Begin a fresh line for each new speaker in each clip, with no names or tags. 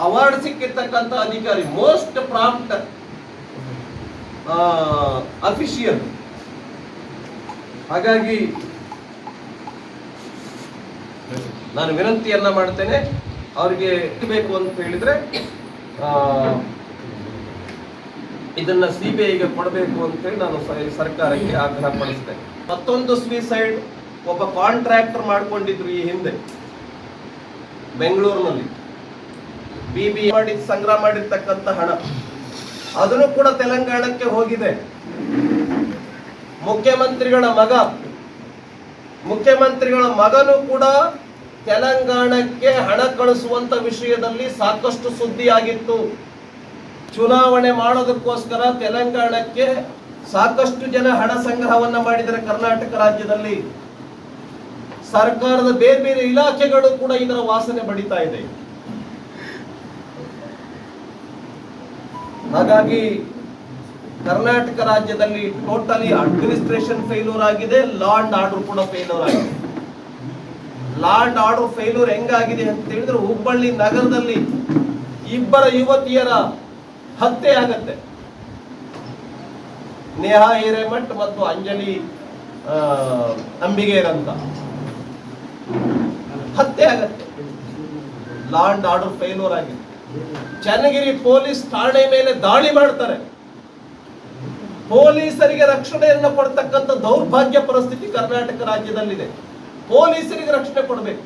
Award ಸಿಕ್ಕಿರ್ತಕ್ಕಂಥ ಅಧಿಕಾರಿ most prompt official ಹಾಗಾಗಿ ನಾನು ವಿನಂತಿಯನ್ನ ಮಾಡ್ತೇನೆ, ಅವರಿಗೆ ಬೇಕು ಅಂತ ಹೇಳಿದ್ರೆ ಇದನ್ನ ಸಿಬಿಐಗೆ ಕೊಡಬೇಕು ಅಂತೇಳಿ ನಾನು ಸರ್ಕಾರಕ್ಕೆ ಆಗ್ರಹ ಪಡಿಸ್ತೇನೆ. ಮತ್ತೊಂದು ಸ್ವೀಸೈಡ್ ಒಬ್ಬ ಕಾಂಟ್ರಾಕ್ಟರ್ ಮಾಡ್ಕೊಂಡಿದ್ರು ಈ ಹಿಂದೆ, ಬೆಂಗಳೂರಿನಲ್ಲಿ. ಬಿ ಬಿ ಮಾಡಿ ಸಂಗ್ರಹ ಮಾಡಿರ್ತಕ್ಕಂಥ ಹಣ. ಅದನ್ನು ಕೂಡ ತೆಲಂಗಾಣಕ್ಕೆ ಹೋಗಿದೆ. ಮುಖ್ಯಮಂತ್ರಿಗಳ ಮಗ. ಮುಖ್ಯಮಂತ್ರಿಗಳ ಮಗನು ಕೂಡ ತೆಲಂಗಾಣಕ್ಕೆ ಹಣ ಕಳಿಸುವಂತ ವಿಷಯದಲ್ಲಿ ಸಾಕಷ್ಟು ಸುದ್ದಿ ಆಗಿತ್ತು ಚುನಾವಣೆ ಮಾಡೋದಕ್ಕೋಸ್ಕರ ತೆಲಂಗಾಣಕ್ಕೆ ಸಾಕಷ್ಟು ಜನ ಹಣ ಸಂಗ್ರಹವನ್ನ ಮಾಡಿದರೆ ಕರ್ನಾಟಕ ರಾಜ್ಯದಲ್ಲಿ. ಸರ್ಕಾರದ ಬೇರೆ ಬೇರೆ ಇಲಾಖೆಗಳು ಕೂಡ ಇದರ ವಾಸನೆ ಬಡಿತಾ ಇದೆ. ಹಾಗಾಗಿ ಕರ್ನಾಟಕ ರಾಜ್ಯದಲ್ಲಿ ಟೋಟಲಿ ಅಡ್ಮಿನಿಸ್ಟ್ರೇಷನ್ ಫೇಲ್ಯೂರ್ ಆಗಿದೆ ಲಾರ್ಡ್ ಆರ್ಡರ್ ಕೂಡ ಫೇಲ್ಯೂರ್ ಆಗಿದೆ. ಲಾರ್ಡ್ ಆರ್ಡರ್ ಫೇಲ್ಯೂರ್ ಹೆಂಗಾಗಿದೆ ಅಂತ ಹೇಳಿದ್ರೆ ಹುಬ್ಬಳ್ಳಿ ನಗರದಲ್ಲಿ ಇಬ್ಬರ ಯುವತಿಯರ ಹತ್ಯೆ ಆಗತ್ತೆ. ನೇಹಾ ಹಿರೇಮಠ್ ಮತ್ತು ಅಂಜಲಿ ಅಂಬಿಗೇರ್ ಅಂತ. ಹತ್ಯೆ ಆಗತ್ತೆ. ಲಾರ್ಡ್ ಆರ್ಡರ್ ಫೇಲ್ಯೂರ್ ಆಗಿದೆ. ಚನ್ನಗಿರಿ ಪೊಲೀಸ್ ಠಾಣೆ ಮೇಲೆ ದಾಳಿ ಮಾಡ್ತಾರೆ. ಪೊಲೀಸರಿಗೆ ರಕ್ಷಣೆಯನ್ನು ಕೊಡ್ತಕ್ಕಂಥ ದೌರ್ಭಾಗ್ಯ ಪರಿಸ್ಥಿತಿ ಕರ್ನಾಟಕ ರಾಜ್ಯದಲ್ಲಿದೆ. ಪೊಲೀಸರಿಗೆ ರಕ್ಷಣೆ ಕೊಡಬೇಕು.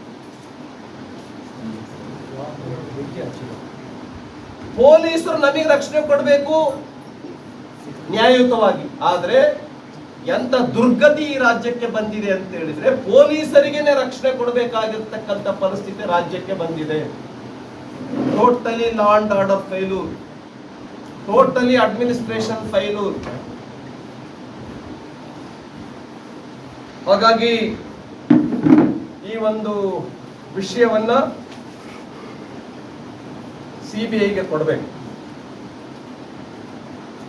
ಪೊಲೀಸರು ನಮಗೆ ರಕ್ಷಣೆ ಕೊಡಬೇಕು ನ್ಯಾಯಯುತವಾಗಿ. ಆದ್ರೆ ಎಂತ ದುರ್ಗತಿ ಈ ರಾಜ್ಯಕ್ಕೆ ಬಂದಿದೆ ಅಂತ ಹೇಳಿದ್ರೆ ಪೊಲೀಸರಿಗೇನೆ ರಕ್ಷಣೆ ಕೊಡಬೇಕಾಗಿರ್ತಕ್ಕಂಥ ಪರಿಸ್ಥಿತಿ ರಾಜ್ಯಕ್ಕೆ ಬಂದಿದೆ. Totally law and order failure totally administration failure ಹಾಗಾಗಿ ಈ ಒಂದು ವಿಷಯವನ್ನ ಸಿಬಿಐಗೆ ಕೊಡಬೇಕು.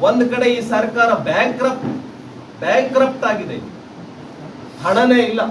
ಒಂದು ಕಡೆ ಈ ಸರ್ಕಾರ ಬ್ಯಾಂಕ್ರಪ್ಟ್ ಬ್ಯಾಂಕ್ರಪ್ಟ್ ಆಗಿದೆ. ಹಣನೇ ಇಲ್ಲ.